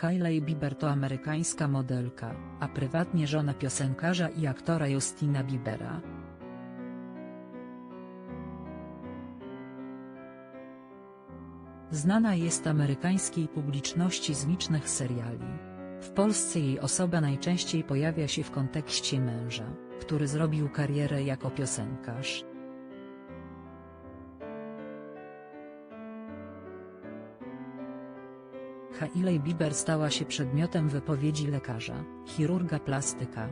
Hailey Bieber to amerykańska modelka, a prywatnie żona piosenkarza i aktora Justina Biebera. Znana jest amerykańskiej publiczności z licznych seriali. W Polsce jej osoba najczęściej pojawia się w kontekście męża, który zrobił karierę jako piosenkarz. Hailey Bieber stała się przedmiotem wypowiedzi lekarza, chirurga plastyka.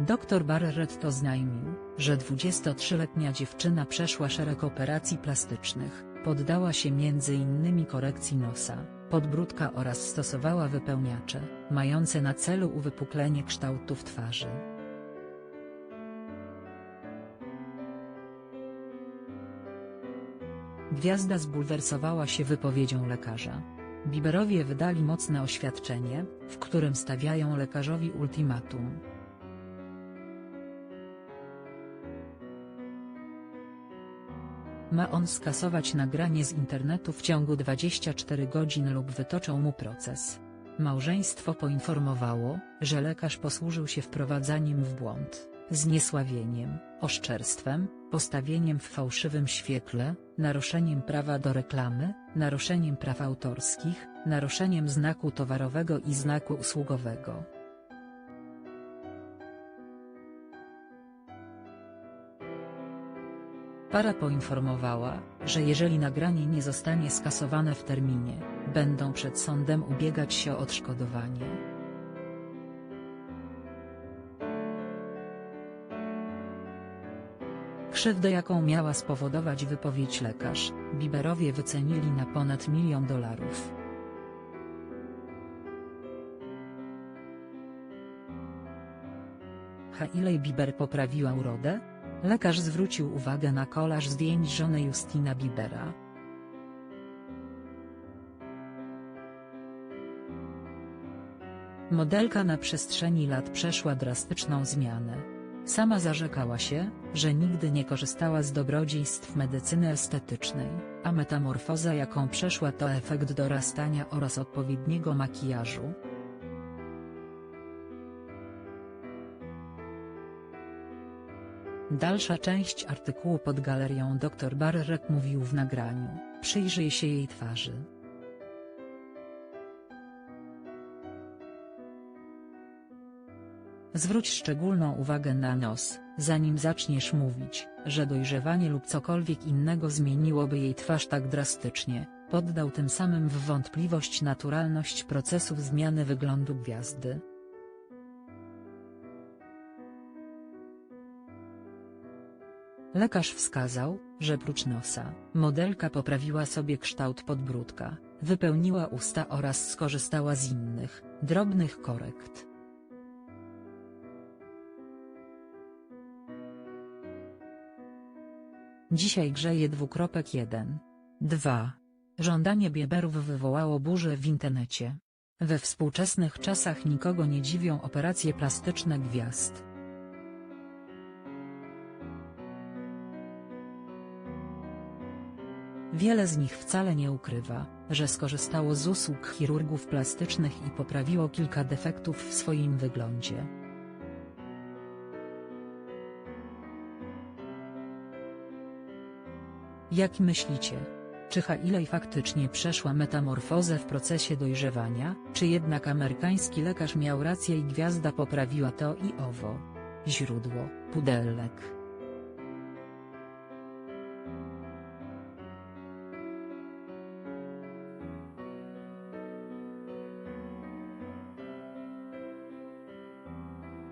Dr Barrett oznajmił, że 23-letnia dziewczyna przeszła szereg operacji plastycznych, poddała się m.in. korekcji nosa, podbródka oraz stosowała wypełniacze, mające na celu uwypuklenie kształtów twarzy. Gwiazda zbulwersowała się wypowiedzią lekarza. Bieberowie wydali mocne oświadczenie, w którym stawiają lekarzowi ultimatum. Ma on skasować nagranie z internetu w ciągu 24 godzin lub wytoczą mu proces. Małżeństwo poinformowało, że lekarz posłużył się wprowadzaniem w błąd, zniesławieniem, oszczerstwem, postawieniem w fałszywym świetle, naruszeniem prawa do reklamy, naruszeniem praw autorskich, naruszeniem znaku towarowego i znaku usługowego. Para poinformowała, że jeżeli nagranie nie zostanie skasowane w terminie, będą przed sądem ubiegać się o odszkodowanie. Krzywdę jaką miała spowodować wypowiedź lekarz, Bieberowie wycenili na ponad milion dolarów. Hailey Bieber poprawiła urodę? Lekarz zwrócił uwagę na kolaż zdjęć żony Justina Biebera. Modelka na przestrzeni lat przeszła drastyczną zmianę. Sama zarzekała się, że nigdy nie korzystała z dobrodziejstw medycyny estetycznej, a metamorfoza jaką przeszła to efekt dorastania oraz odpowiedniego makijażu. Dalsza część artykułu pod galerią dr Barrett mówił w nagraniu, przyjrzyj się jej twarzy. Zwróć szczególną uwagę na nos, zanim zaczniesz mówić, że dojrzewanie lub cokolwiek innego zmieniłoby jej twarz tak drastycznie, poddał tym samym w wątpliwość naturalność procesów zmiany wyglądu gwiazdy. Lekarz wskazał, że prócz nosa, modelka poprawiła sobie kształt podbródka, wypełniła usta oraz skorzystała z innych, drobnych korekt. Dzisiaj grzeje dwukropek 1. 2. Żądanie Bieberów wywołało burzę w internecie. We współczesnych czasach nikogo nie dziwią operacje plastyczne gwiazd. Wiele z nich wcale nie ukrywa, że skorzystało z usług chirurgów plastycznych i poprawiło kilka defektów w swoim wyglądzie. Jak myślicie? Czy Hailey faktycznie przeszła metamorfozę w procesie dojrzewania, czy jednak amerykański lekarz miał rację i gwiazda poprawiła to i owo? Źródło, Pudelek